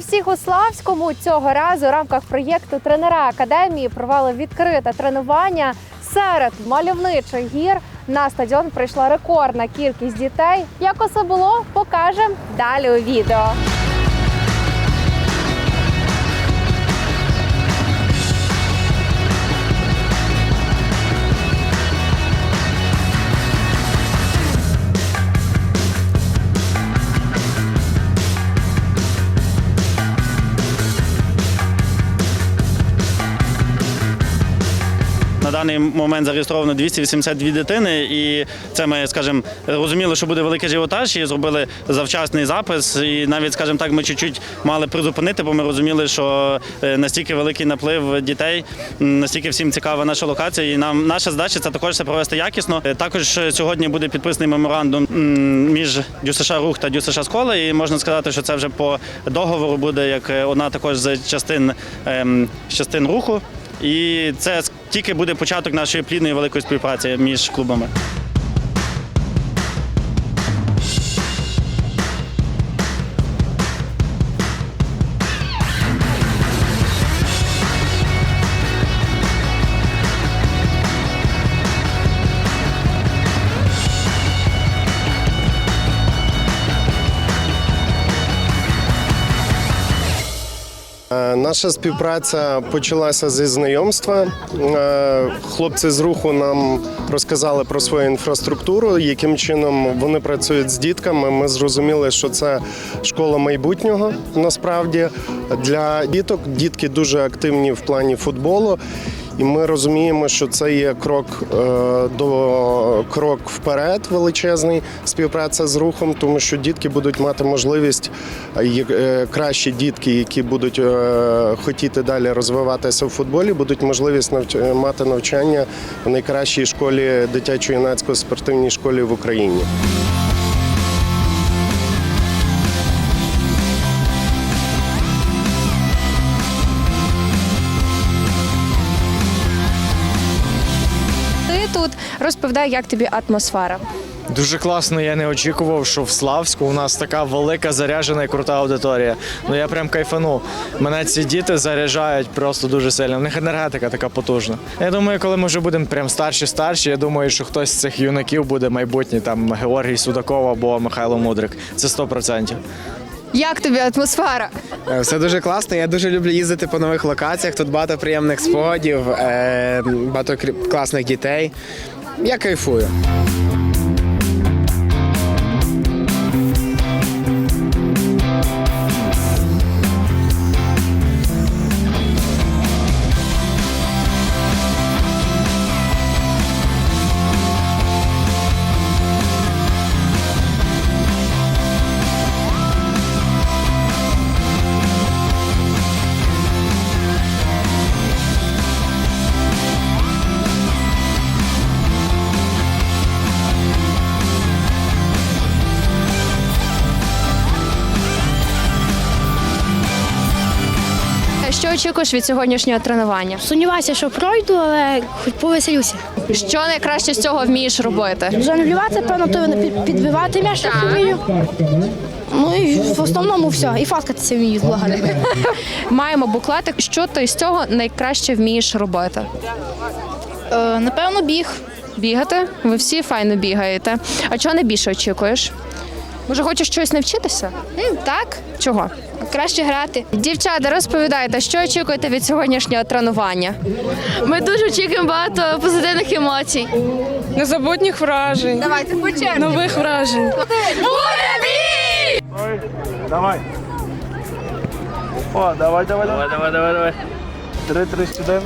всіх у Славському цього разу у рамках проєкту Тренера Академії провели відкрите тренування серед мальовничих гір. На стадіон прийшла рекордна кількість дітей. Як усе було, покажемо далі у відео. На даний момент зареєстровано 282 дитини, і це ми, скажімо, розуміли, що буде великий животаж, і зробили завчасний запис. І навіть, скажімо так, ми чуть-чуть мали призупинити, бо ми розуміли, що е, настільки великий наплив дітей, настільки всім цікава наша локація. І нам наша задача це також все провести якісно. Е, Також сьогодні буде підписаний меморандум між ДЮСШ Рух та ДЮСШ Школа. І можна сказати, що це вже по договору буде як е, одна також з частин, ем, частин руху. І це тільки буде початок нашої плідної великої співпраці між клубами. Наша співпраця почалася зі знайомства. Е, Хлопці з руху нам розказали про свою інфраструктуру, яким чином вони працюють з дітками. Ми зрозуміли, що це школа майбутнього. Насправді для діток дітки дуже активні в плані футболу. І ми розуміємо, що це є крок е, до крок вперед величезний співпраця з рухом, тому що дітки будуть мати можливість е, е, кращі дітки, які будуть хотіти далі розвиватися в футболі, будуть можливість мати навчання в найкращій школі дитячо-юнацької спортивній школі в Україні. Тут розповідай, як тобі атмосфера. Дуже класно, я не очікував, що в Славську у нас така велика заряджена і крута аудиторія. Ну я прям кайфанув. Мене ці діти заряджають просто дуже сильно. В них енергетика така потужна. Я думаю, коли ми вже будемо прям старші старші, я думаю, що хтось з цих юнаків буде майбутній, там Георгій Судаков або Михайло Мудрик. Це 100%. Як тобі атмосфера? Е, Все дуже класно. Я дуже люблю їздити по нових локаціях. Тут багато приємних спогадів, е, багато класних дітей. Я кайфую. Що очікуєш від сьогоднішнього тренування? Сумніваюся, що пройду, але хоч повеселюся. Що найкраще з цього вмієш робити? Занулювати, певно, то під- підбивати м'яч так вмію. Ну і в основному все. І фаткатися вмію благати. Маємо буклетик. Що ти з цього найкраще вмієш робити? Е, Напевно, біг. Бігати? Ви всі файно бігаєте. А чого найбільше очікуєш? Може, хочеш щось навчитися? Так, Чого? Краще грати. Дівчата, розповідайте, що очікуєте від сьогоднішнього тренування? Ми дуже очікуємо багато позитивних емоцій. Незабутніх вражень, Давайте почерпимо. нових вражень. Давай. О, давай, давай, давай, давай, давай, давай. 3, 3, 1.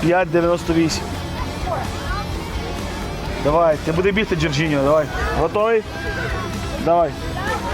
5, 98. Давай, ти буде бігти, Джорджіньо, давай. Готовий? Давай.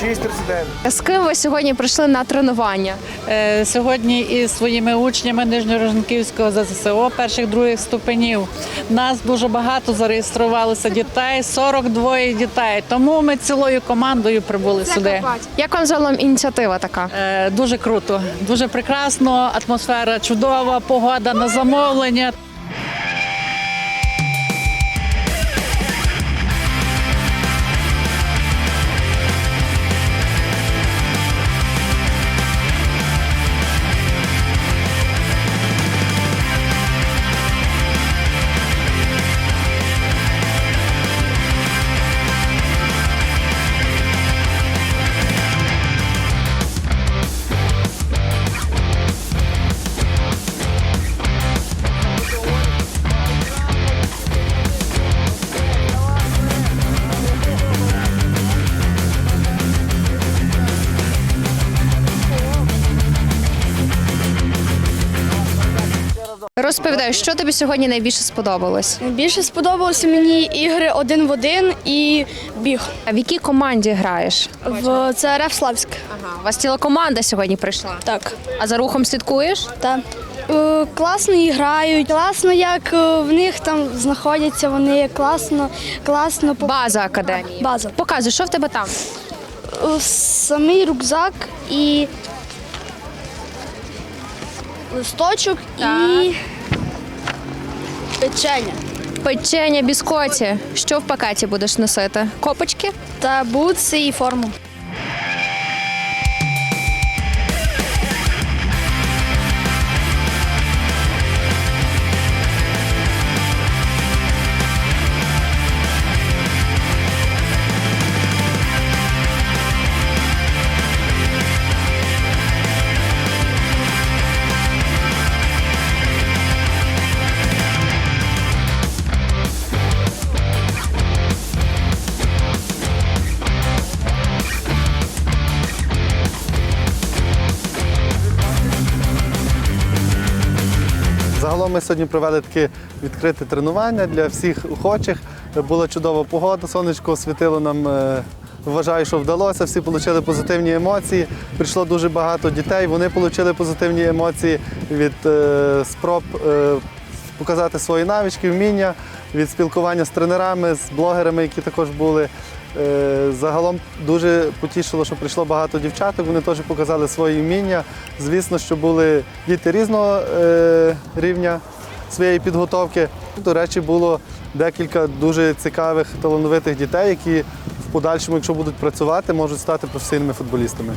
31. 3, 38. 6.39. З ким ви сьогодні прийшли на тренування? Е, Сьогодні із своїми учнями Нижньорожнківського ЗСО перших других ступенів. Нас дуже багато зареєструвалося дітей, 42 дітей. Тому ми цілою командою прибули сюди. Як вам загалом ініціатива така? Е, Дуже круто, дуже прекрасно, атмосфера чудова, погода на замовлення. Розповідай, що тобі сьогодні найбільше сподобалось? Більше сподобалося мені ігри один в один і біг А в якій команді граєш? в ЦРФ Славськ. Ага, у вас ціла команда сьогодні прийшла. Так. А за рухом слідкуєш? Так. Е, Класно і грають, класно, як е, в них там знаходяться, вони класно, класно по База академії. база. Показуй, що в тебе там? Е, Самий рюкзак і листочок і печення. Печення, біскоті. Що в пакеті будеш носити? Копочки? Та бутси і форму. Ми сьогодні провели таке відкрите тренування для всіх охочих. Була чудова погода, сонечко освітило нам. е, Вважаю, що вдалося. Всі отримали позитивні емоції. Прийшло дуже багато дітей. Вони отримали позитивні емоції від е, спроб е, показати свої навички, вміння, від спілкування з тренерами, з блогерами, які також були. Е, Загалом дуже потішило, що прийшло багато дівчаток. Вони теж показали свої вміння. Звісно, що були діти різного е, рівня своєї підготовки. До речі, було декілька дуже цікавих талановитих дітей, які в подальшому, якщо будуть працювати, можуть стати професійними футболістами.